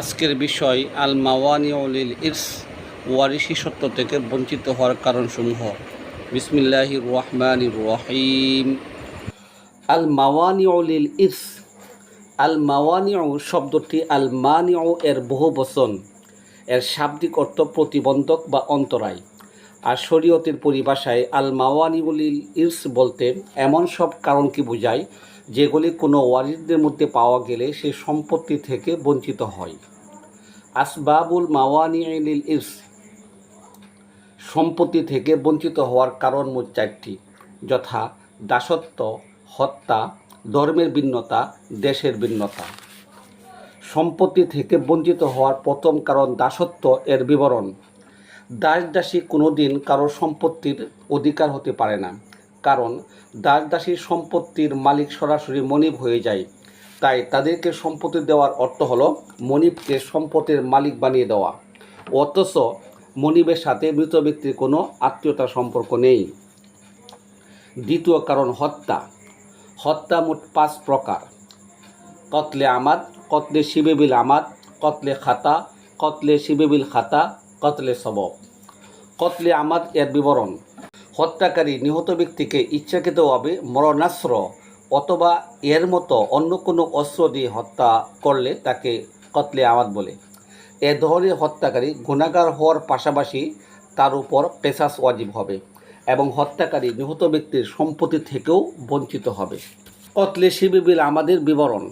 আজকের বিষয় আল মাওয়ানিউলিল ইরস, ওয়ারিশি সত্য থেকে বঞ্চিত হওয়ার কারণসমূহ। বিসমিল্লাহি রহমান রহিম। আল মাওয়ানিউলিল ইরস আল মাওয়ানিউ শব্দটি আল মানিউ এর বহু বচন এর শাব্দিক অর্থ প্রতিবন্ধক বা অন্তরায়। আর শরীয়তের পরিভাষায় আল মাওয়ানিউলিল ইরস বলতে এমন সব কারণকে বোঝায় যেগুলি কোনো ওয়ারিসদের মধ্যে পাওয়া গেলে সে সম্পত্তি থেকে বঞ্চিত হয়। আসবাবুল মাওয়ানিউলিল ইরস সম্পত্তি থেকে বঞ্চিত হওয়ার কারণ মোট চারটি, যথা দাসত্ব, হত্যা, ধর্মের ভিন্নতা, দেশের ভিন্নতা। সম্পত্তি থেকে বঞ্চিত হওয়ার প্রথম কারণ দাসত্ব এর বিবরণ। দাস দাসী কোনো দিন সম্পত্তির অধিকার হতে পারে না। কারণ দাস দাসীর সম্পত্তির মালিক সরাসরি মনিব হয়ে যায়। তাই তাদেরকে সম্পত্তি দেওয়ার অর্থ হলো মনিবকে সম্পত্তির মালিক বানিয়ে দেওয়া। অথচ মনিবের সাথে মৃত ব্যক্তির কোনো আত্মীয়তার সম্পর্ক নেই। দ্বিতীয় কারণ হত্যা। হত্যা মোট পাঁচ প্রকার। কতলে আমাদ, কতলে শিবেবিল আমাদ, কতলে খাতা, কতলে শিবেবিল খাতা কতলে সবব কতলে আমাদ এর বিবরণ? হত্যাকারী নিহত ব্যক্তিকে ইচ্ছাকৃতভাবে মরণাস্ত্র অথবা এর মতো অন্য কোনো অস্ত্র দিয়ে হত্যা করলে তাকে কতলে আমাদ বলে। এ ধরনের হত্যাকারী গুণাগার হওয়ার পাশাপাশি তার উপর পেশাস ওয়াজিব হবে এবং হত্যাকারী নিহত ব্যক্তির সম্পত্তি থেকেও বঞ্চিত হবে। কতলে শিবিবিল আমাদের বিবরণ?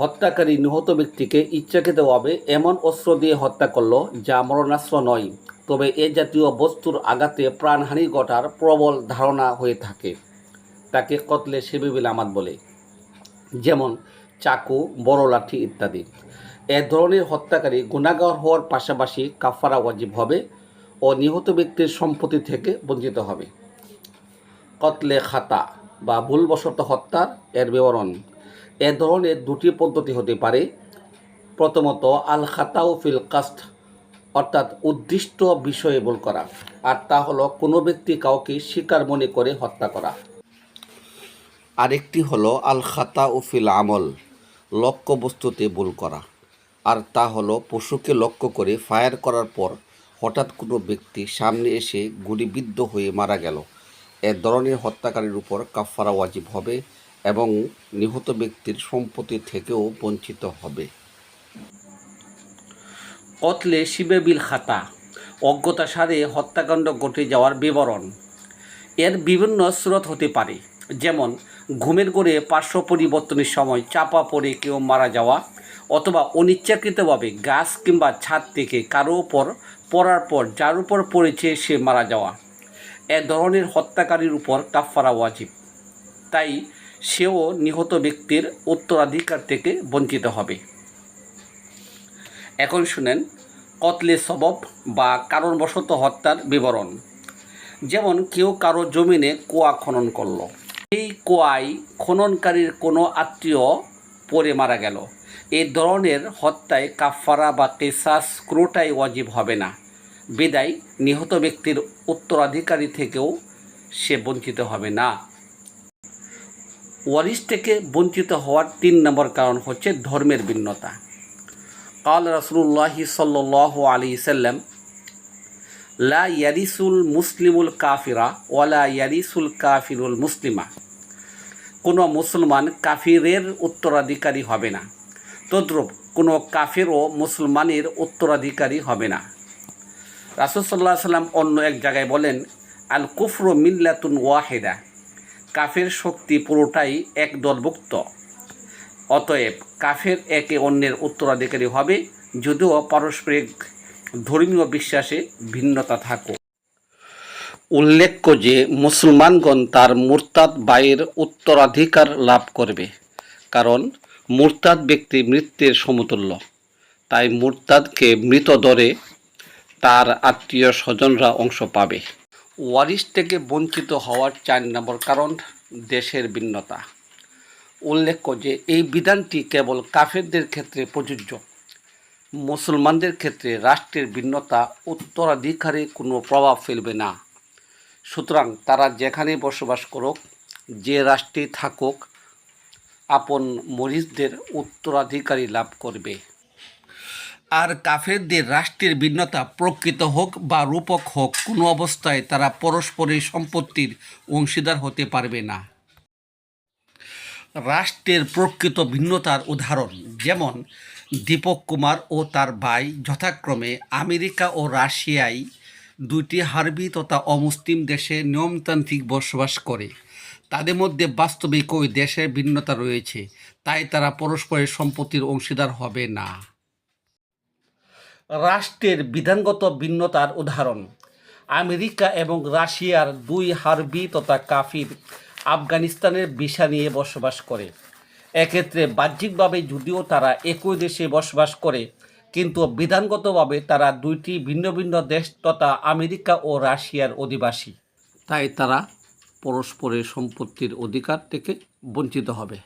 হত্যাকারী নিহত ব্যক্তিকে ইচ্ছাকৃতভাবে এমন অস্ত্র দিয়ে হত্যা করল যা মরণাস্ত্র নয়। তবে এ জাতীয় বস্তুর আঘাতে প্রাণহানি ঘটার প্রবল ধারণা হয়ে থাকে। তাকে কতলে শিবিবিল আমাদ বলে। যেমন চাকু, বড় লাঠি ইত্যাদি। এ ধরনের হত্যাকারী গুণাগার হওয়ার পাশাপাশি কাফারা ওয়াজিব হবে ও নিহত ব্যক্তির সম্পত্তি থেকে বঞ্চিত হবে। কতলে খাতা বা ভুলবশত হত্যার এর বিবরণ। এ ধরনের দুটি পদ্ধতি হতে পারে। প্রথমত আল খাতাউ ফিল কাস্ট অর্থাৎ উদ্দিষ্ট বিষয়ে ভুল করা। আর তা হলো, কোনো ব্যক্তি কাউকে শিকার মনে করে হত্যা করা। আরেকটি হলো আল খাতা ও ফিল আমল লক্ষ্য বস্তুতে ভুল করা। আর তা হলো, পশুকে লক্ষ্য করে ফায়ার করার পর হঠাৎ কোনো ব্যক্তি সামনে এসে গুলিবিদ্ধ হয়ে মারা গেল। এ ধরনের হত্যাকারীর উপর কাফারা ওয়াজিব হবে। এবং নিহত ব্যক্তির সম্পত্তি থেকেও বঞ্চিত হবে। কতলে শিবে বিল খাতা, অজ্ঞতা সারে হত্যাকাণ্ড ঘটে যাওয়ার বিবরণ। এর বিভিন্ন স্রোত হতে পারে, যেমন ঘুমের গড়ে পার্শ্ব পরিবর্তনের সময় চাপা পড়ে কেউ মারা যাওয়া অথবা অনিচ্ছাকৃতভাবে গাছ কিংবা ছাদ থেকে কারও ওপর পড়ার পর যার উপর পড়েছে সে মারা যাওয়া। এ ধরনের হত্যাকারীর উপর কাফারা ওয়াজিব। তাই সেও নিহত ব্যক্তির উত্তরাধিকার থেকে বঞ্চিত হবে। এখন শুনেন, কতলে সবব বা কারণবশত হত্যার বিবরণ। যেমন, কেউ কারও জমিনে কুয়া খনন করল। এই কুয়ায় খননকারীর কোনো আত্মীয় পরে মারা গেল। এই ধরনের হত্যায় কাফারা বা কেসাস ক্রোটাই ওয়াজিব হবে না। বিদায়, নিহত ব্যক্তির উত্তরাধিকারী থেকেও সে বঞ্চিত হবে না। ওয়ারিস থেকে বঞ্চিত হওয়ার তিন নম্বর কারণ হচ্ছে ধর্মের ভিন্নতা। কাল রসুল্লাহ সাল্লাহ আলী সাল্লাম, লা ইয়ারিসুল মুসলিমুল কাফিরা ওয়ালা ইয়ারিসুল কাফিরুল মুসলিমা। কোনো মুসলমান কাফিরের উত্তরাধিকারী হবে না। তদ্রুপ কোনো কাফিরও মুসলমানের উত্তরাধিকারী হবে না। রাসুল সাল্লাহ সাল্লাম অন্য এক জায়গায় বলেন, আল কুফরু মিল্লাতুন ওয়াহেদা। কাফের শক্তি পুরোটাই এক দলভুক্ত অতএব কাফের একে অন্যের উত্তরাধিকারী হবে, যদিও পারস্পরিক ধর্মীয় বিশ্বাসে ভিন্নতা থাকুক। উল্লেখ্য যে, মুসলমানগণ তার মুরতাদ বাইয়ের উত্তরাধিকার লাভ করবে, কারণ মুরতাদ ব্যক্তি মৃত্যুর সমতুল্য। তাই মুরতাদকে মৃত দরে তার আত্মীয় স্বজনরা অংশ পাবে। ওয়ারিস থেকে বঞ্চিত হওয়ার চার নম্বর কারণ দেশের ভিন্নতা। উল্লেখ্য যে, এই বিধানটি কেবল কাফেরদের ক্ষেত্রে প্রযোজ্য। মুসলমানদের ক্ষেত্রে রাষ্ট্রের ভিন্নতা উত্তরাধিকারে কোনো প্রভাব ফেলবে না। সুতরাং তারা যেখানে বসবাস করুক, যে রাষ্ট্রে থাকুক, আপন মরিচদের উত্তরাধিকারী লাভ করবে। আর কাফেরদের রাষ্ট্রের ভিন্নতা প্রকৃত হোক বা রূপক হোক, কোনো অবস্থায় তারা পরস্পরের সম্পত্তির অংশীদার হতে পারবে না। রাষ্ট্রের প্রকৃত ভিন্নতার উদাহরণ যেমন, দীপক কুমার ও তার ভাই যথাক্রমে আমেরিকা ও রাশিয়ায় দুটি হারবি তথা অমুসলিম দেশে নিয়মতান্ত্রিক বসবাস করে। তাদের মধ্যে বাস্তবিক ওই দেশের ভিন্নতা রয়েছে, তাই তারা পরস্পরের সম্পত্তির অংশীদার হবে না। রাষ্ট্রের বিধানগত ভিন্নতার উদাহরণ। আমেরিকা এবং রাশিয়ার দুই হারবি তথা কাফির আফগানিস্তানের ভিসা নিয়ে বসবাস করে। এক্ষেত্রে বাহ্যিকভাবে যদিও তারা একই দেশে বসবাস করে, কিন্তু বিধানগতভাবে তারা দুইটি ভিন্ন ভিন্ন দেশ তথা আমেরিকা ও রাশিয়ার অধিবাসী। তাই তারা পরস্পরের সম্পত্তির অধিকার থেকে বঞ্চিত হবে।